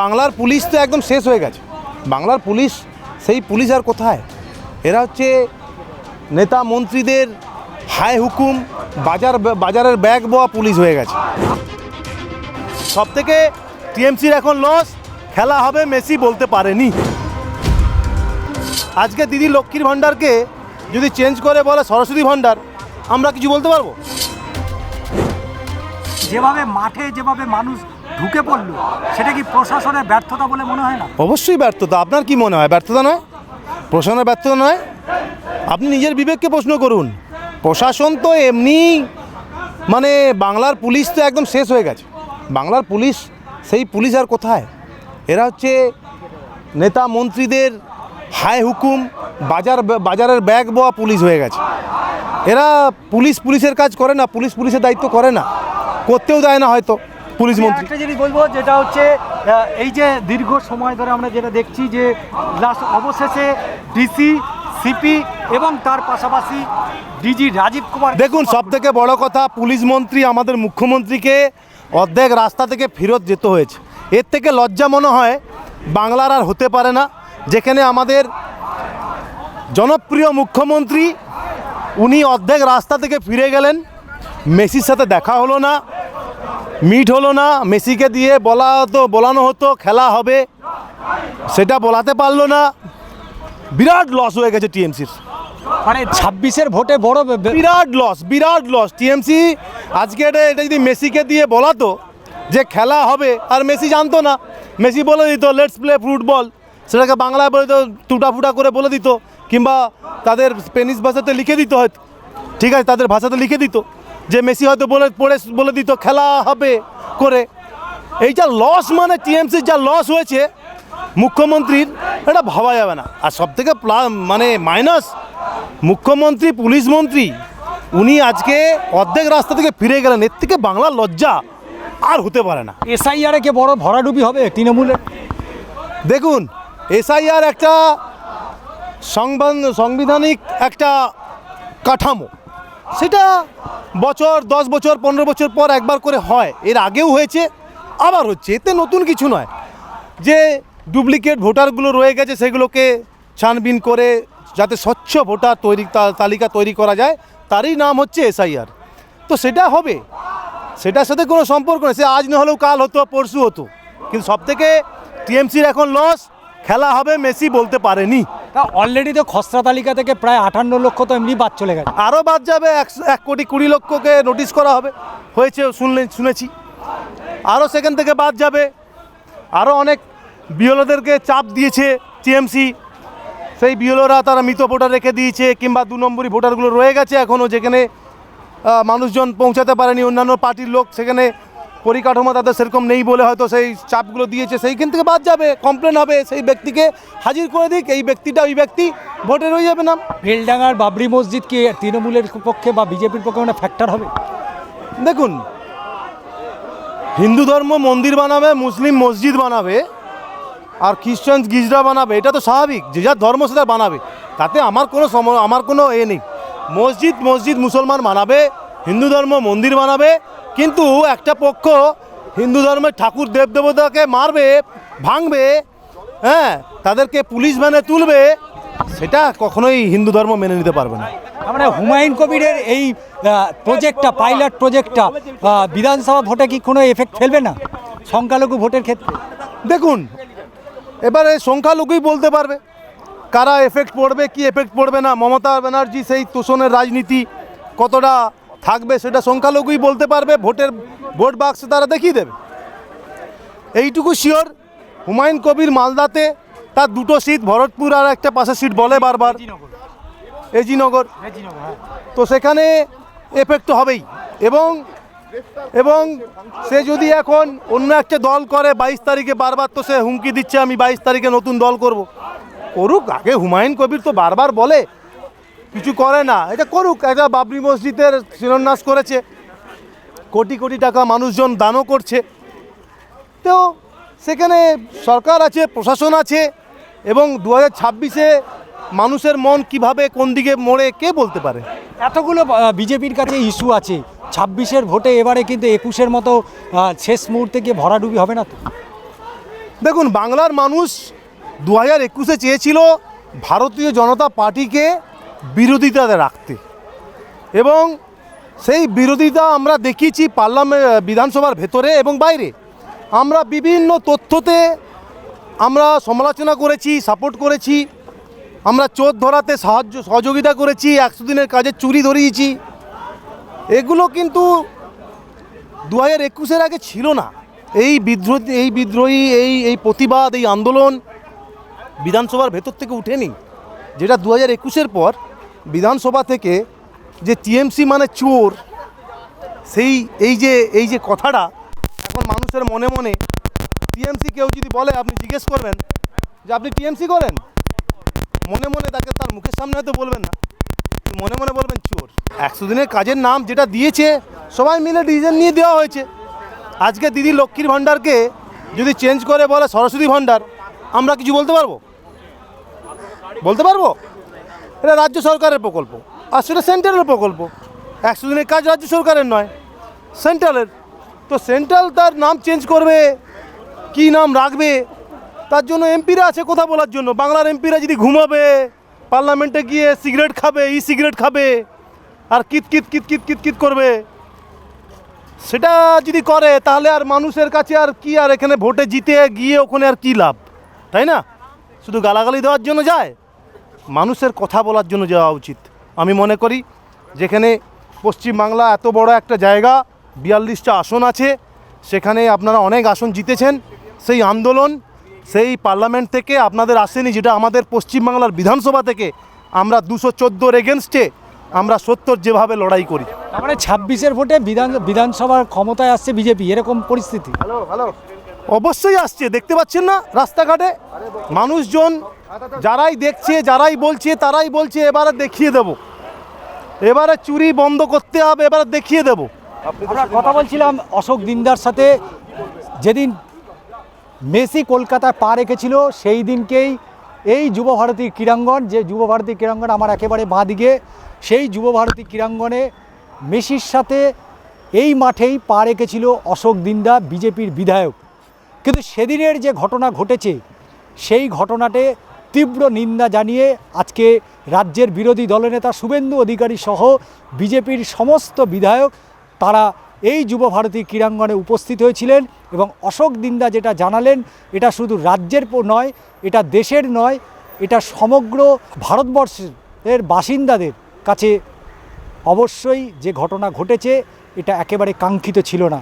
বাংলার পুলিশ তো একদম শেষ হয়ে গেছে। বাংলার পুলিশ, সেই পুলিশ আর কোথায়? এরা হচ্ছে নেতা মন্ত্রীদের হায় হুকুম, বাজার বাজারের ব্যাগ বোয়া পুলিশ হয়ে গেছে। সব থেকে টিএমসির এখন লস খেলা হবে মেসি বলতে পারেনি। আজকে দিদি লক্ষ্মীর ভাণ্ডারকে যদি চেঞ্জ করে বলে সরস্বতী ভাণ্ডার, আমরা কিছু বলতে পারব? যেভাবে মাঠে, যেভাবে মানুষ ঢুকে পড়ল, সেটা কি প্রশাসনের ব্যর্থতা বলে মনে হয় না? অবশ্যই ব্যর্থতা। আপনার কি মনে হয়, ব্যর্থতা নয়? প্রশাসনের ব্যর্থতা নয়? আপনি নিজের বিবেককে প্রশ্ন করুন। প্রশাসন তো এমনি মানে বাংলার পুলিশ তো একদম শেষ হয়ে গেছে। বাংলার পুলিশ, সেই পুলিশ আর কোথায়? এরা হচ্ছে নেতা মন্ত্রীদের হায় হুকুম, বাজার, বাজারের ব্যাগ বোয়া পুলিশ হয়ে গেছে। এরা পুলিশ পুলিশের কাজ করে না, পুলিশ পুলিশের দায়িত্ব করে না। করতেও দেয় না হয়তো। পুলিশ মন্ত্রী একটা জিনিস বলব যেটা হচ্ছে এই যে দীর্ঘ সময় ধরে আমরা যেটা দেখছি যে লাস্ট অবশেষে ডিসি সিপি এবং তার পাশাপাশি ডিজি রাজীব কুমার দেখুন সব থেকে বড় কথা পুলিশ মন্ত্রী আমাদের মুখ্যমন্ত্রীকে অর্ধেক রাস্তা থেকে ফেরত যেতে হয়েছে। এর থেকে লজ্জা মনে হয় বাংলার আর হতে পারে না। যেখানে আমাদের জনপ্রিয় মুখ্যমন্ত্রী উনি অর্ধেক রাস্তা থেকে ফিরে গেলেন। মেসির সাথে দেখা হলো না। মিট হলো না মেসিকে দিয়ে বলা হতো বলানো হতো খেলা হবে। সেটা বলাতে পারল না। বিরাট লস হয়ে গেছে টিএমসির। মানে ছাব্বিশের ভোটে বড় বিরাট লস বিরাট লস টিএমসি আজকে এটা এটা যদি মেসিকে দিয়ে বলাতো যে খেলা হবে আর মেসি জানতো না। মেসি বলে দিত লেটস প্লে ফুটবল সেটাকে বাংলায় বলে দিত টুটা ফুটা করে বলে দিত কিংবা তাদের স্পেনিশ ভাষাতে লিখে দিত হয়তো। ঠিক আছে তাদের ভাষাতে লিখে দিত। যে মেসি হয়তো বলে পড়ে বলে দিত খেলা হবে করে। এই যা লস মানে টিএমসির যা লস হয়েছে মুখ্যমন্ত্রীর এটা ভাবা যাবে না। আর সব থেকে মানে মাইনাস মুখ্যমন্ত্রী পুলিশ মন্ত্রী উনি আজকে অর্ধেক রাস্তা থেকে ফিরে গেলেন। এর থেকে বাংলার লজ্জা আর হতে পারে না। এসআইআরে কে বড় ভরাডুবি হবে তৃণমূলের দেখুন এসআইআর একটা সাংবিধানিক একটা কাঠামো। সেটা বছর, দশ বছর, পনেরো বছর পর একবার করে হয়। এর আগেও হয়েছে, আবার হচ্ছে। এতে নতুন কিছু নয়। যে ডুপ্লিকেট ভোটারগুলো রয়ে গেছে, সেগুলোকে ছানবিন করে যাতে স্বচ্ছ ভোটার তৈরি তালিকা তৈরি করা যায়, তারই নাম হচ্ছে এসআইআর। তো সেটা হবে। সেটার সাথে কোনো সম্পর্ক নেই। সে আজ না হলেও কাল হতো, পরশু হতো। কিন্তু সব থেকে টিএমসির এখন লস খেলা হবে মেসি বলতে পারেনি। তা অলরেডি তো খসড়া তালিকা থেকে প্রায় আটান্ন লক্ষ তো এমনি বাদ চলে গেছে। আরও বাদ যাবে একশো এক কোটি কুড়ি লক্ষকে নোটিশ করা হবে। হয়েছে শুনলে শুনেছি। আরও সেখান থেকে বাদ যাবে। আরও অনেক বিএলওদেরকে চাপ দিয়েছে টিএমসি। সেই বিএলওরা তারা মৃত ভোটার রেখে দিয়েছে কিংবা দু নম্বরই ভোটারগুলো রয়ে গেছে এখনও যেখানে মানুষজন পৌঁছাতে পারেনি। অন্যান্য পার্টির লোক সেখানে পরিকাঠামো তাদের সেরকম নেই বলে হয়তো সেই চাপগুলো দিয়েছে সেইখান থেকে বাদ যাবে কমপ্লেন হবে সেই ব্যক্তিকে। হাজির করে দিক এই ব্যক্তিটা ওই ব্যক্তি ভোটে রয়ে যাবে না। বেলডাঙ্গার বাবরি মসজিদ কি তৃণমূলের পক্ষে বা বিজেপির পক্ষে মানে ফ্যাক্টর হবে? দেখুন হিন্দু ধর্ম মন্দির বানাবে মুসলিম মসজিদ বানাবে আর খ্রিস্টান গির্জা বানাবে এটা তো স্বাভাবিক যে যার ধর্ম সেটা বানাবে। তাতে আমার কোনো সম আমার কোনো এ নেই। মসজিদ মসজিদ মুসলমান বানাবে হিন্দু ধর্ম মন্দির বানাবে কিন্তু একটা পক্ষ হিন্দু ধর্মের ঠাকুর দেবদেবতাকে মারবে ভাঙবে হ্যাঁ তাদেরকে পুলিশ ভ্যানে তুলবে সেটা কখনোই হিন্দু ধর্ম মেনে নিতে পারবে না। তার মানে হুমায়ুন কবিরের এই প্রজেক্টটা পাইলট প্রজেক্টটা বিধানসভা ভোটে কি কোনো এফেক্ট ফেলবে না? সংখ্যালঘু ভোটের ক্ষেত্রে? দেখুন এবারে সংখ্যালঘুই বলতে পারবে কারা এফেক্ট পড়বে কি এফেক্ট পড়বে না? মমতা ব্যানার্জি সেই তোষণের রাজনীতি কতটা থাকবে, সেটা সংখ্যালঘুই বলতে পারবে, ভোটের ভোট বাক্সে তারা দেখিয়ে দেবে। এইটুকু শিওর হুমায়ুন কবির মালদাতে তার দুটো সিট ভরতপুর আর একটা পাশের সিট বলে বারবার। এজিনগর। তো সেখানে এফেক্ট তো হবেই। এবং এবং সে যদি এখন অন্য একটা দল করে, বাইশ তারিখে বারবার তো সে হুমকি দিচ্ছে, আমি বাইশ তারিখে নতুন দল করব। করুক, আগে হুমায়ুন কবির তো বারবার বলে কিছু করে না। এটা করুক একটা বাবরি মসজিদের শিলান্যাস করেছে। কোটি কোটি টাকা মানুষজন দানও করছে। তো সেখানে সরকার আছে প্রশাসন আছে এবং দু হাজার ছাব্বিশে মানুষের মন কীভাবে কোন দিকে মোড়ে কে বলতে পারে? এতগুলো বিজেপির কাছে ইস্যু আছে। ছাব্বিশের ভোটে এবারে কিন্তু একুশের মতো শেষ মুহূর্তে গিয়ে ভরাডুবি হবে না তো? দেখুন বাংলার মানুষ দু হাজার একুশে চেয়েছিল ভারতীয় জনতা পার্টিকে বিরোধিতাতে রাখতে। এবং সেই বিরোধিতা আমরা দেখিয়েছি পার্লামেন্ট বিধানসভার ভেতরে এবং বাইরে। আমরা বিভিন্ন তথ্যতে আমরা সমালোচনা করেছি, সাপোর্ট করেছি। আমরা চোর ধরাতে সাহায্য, সহযোগিতা করেছি, একশো দিনের কাজে চুরি ধরিয়েছি। এগুলো কিন্তু দু হাজার একুশের আগে ছিল না। এই বিদ্রোহ, এই বিদ্রোহী, এই এই প্রতিবাদ, এই আন্দোলন বিধানসভার ভেতর থেকে উঠেনি। যেটা দু হাজার একুশের পর বিধানসভা থেকে যে টিএমসি মানে চোর, সেই, এই যে এই যে কথাটা এখন মানুষের মনে মনে টিএমসি কেউ যদি বলে, আপনি জিজ্ঞেস করবেন যে আপনি টিএমসি করেন? মনে মনে তাকে তার মুখের সামনে হয়তো বলবেন না। মনে মনে বলবেন চোর। একশো দিনের কাজের নাম যেটা দিয়েছে, সবাই মিলে ডিসিশন নিয়ে দেওয়া হয়েছে। আজকে দিদি লক্ষ্মীর ভাণ্ডারকে যদি চেঞ্জ করে বলে সরস্বতী ভাণ্ডার, আমরা কিছু বলতে পারব? বলতে পারব? এটা রাজ্য সরকারের প্রকল্প। আর সেটা সেন্ট্রালের প্রকল্প। একশো দিনের কাজ রাজ্য সরকারের নয় সেন্ট্রালের তো সেন্ট্রাল তার নাম চেঞ্জ করবে, কি নাম রাখবে, তার জন্য এমপিরা আছে কথা বলার জন্য। বাংলার এমপিরা যদি ঘুমাবে পার্লামেন্টে গিয়ে সিগারেট খাবে ই সিগারেট খাবে, আর কিত কিত কিত কিত কিত কিত করবে, সেটা যদি করে, তাহলে আর মানুষের কাছে আর কি আর এখানে ভোটে জিতে গিয়ে ওখানে আর কি লাভ? তাই না? শুধু গালাগালি দেওয়ার জন্য যায়? মানুষের কথা বলার জন্য যাওয়া উচিত। আমি মনে করি যেখানে পশ্চিমবাংলা এত বড় একটা জায়গা বিয়াল্লিশটা আসন আছে সেখানে আপনারা অনেক আসন জিতেছেন। সেই আন্দোলন সেই পার্লামেন্ট থেকে আপনাদের আসেনি যেটা আমাদের পশ্চিমবাংলার বিধানসভা থেকে। আমরা দুশো চোদ্দোর এগেনস্টে আমরা সত্তর যেভাবে লড়াই করি। মানে ছাব্বিশের ভোটে বিধান বিধানসভার ক্ষমতায় আসছে বিজেপি এরকম পরিস্থিতি? Hello hello. অবশ্যই আসছে দেখতে পাচ্ছেন না রাস্তাঘাটে? মানুষজন যারাই দেখছে, যারাই বলছে, তারাই বলছে, এবারে দেখিয়ে দেব। এবারে চুরি বন্ধ করতে হবে, এবারে দেখিয়ে দেব। আমরা কথা বলছিলাম অশোক দিনদার সাথে। যেদিন মেসি কলকাতায় পা রেখেছিল, সেই দিনকেই এই যুব ভারতী ক্রীড়াঙ্গন, যে যুব ভারতী ক্রীড়াঙ্গন আমার একেবারে বাঁ দিকে, সেই যুব ভারতী ক্রীড়াঙ্গনে মেসির সাথে এই মাঠেই পা রেখেছিল অশোক দিন্দা বিজেপির বিধায়ক। কিন্তু সেদিনের যে ঘটনা ঘটেছে, সেই ঘটনাতে তীব্র নিন্দা জানিয়ে আজকে রাজ্যের বিরোধী দলনেতা শুভেন্দু অধিকারী সহ বিজেপির সমস্ত বিধায়ক তারা এই যুব ভারতী ক্রীড়াঙ্গনে উপস্থিত হয়েছিলেন এবং অশোক দিন্দা যেটা জানালেন, এটা শুধু রাজ্যের নয়, এটা দেশের নয়, এটা সমগ্র ভারতবর্ষের বাসিন্দাদের কাছে অবশ্যই যে ঘটনা ঘটেছে, এটা একেবারে কাঙ্ক্ষিত ছিল না।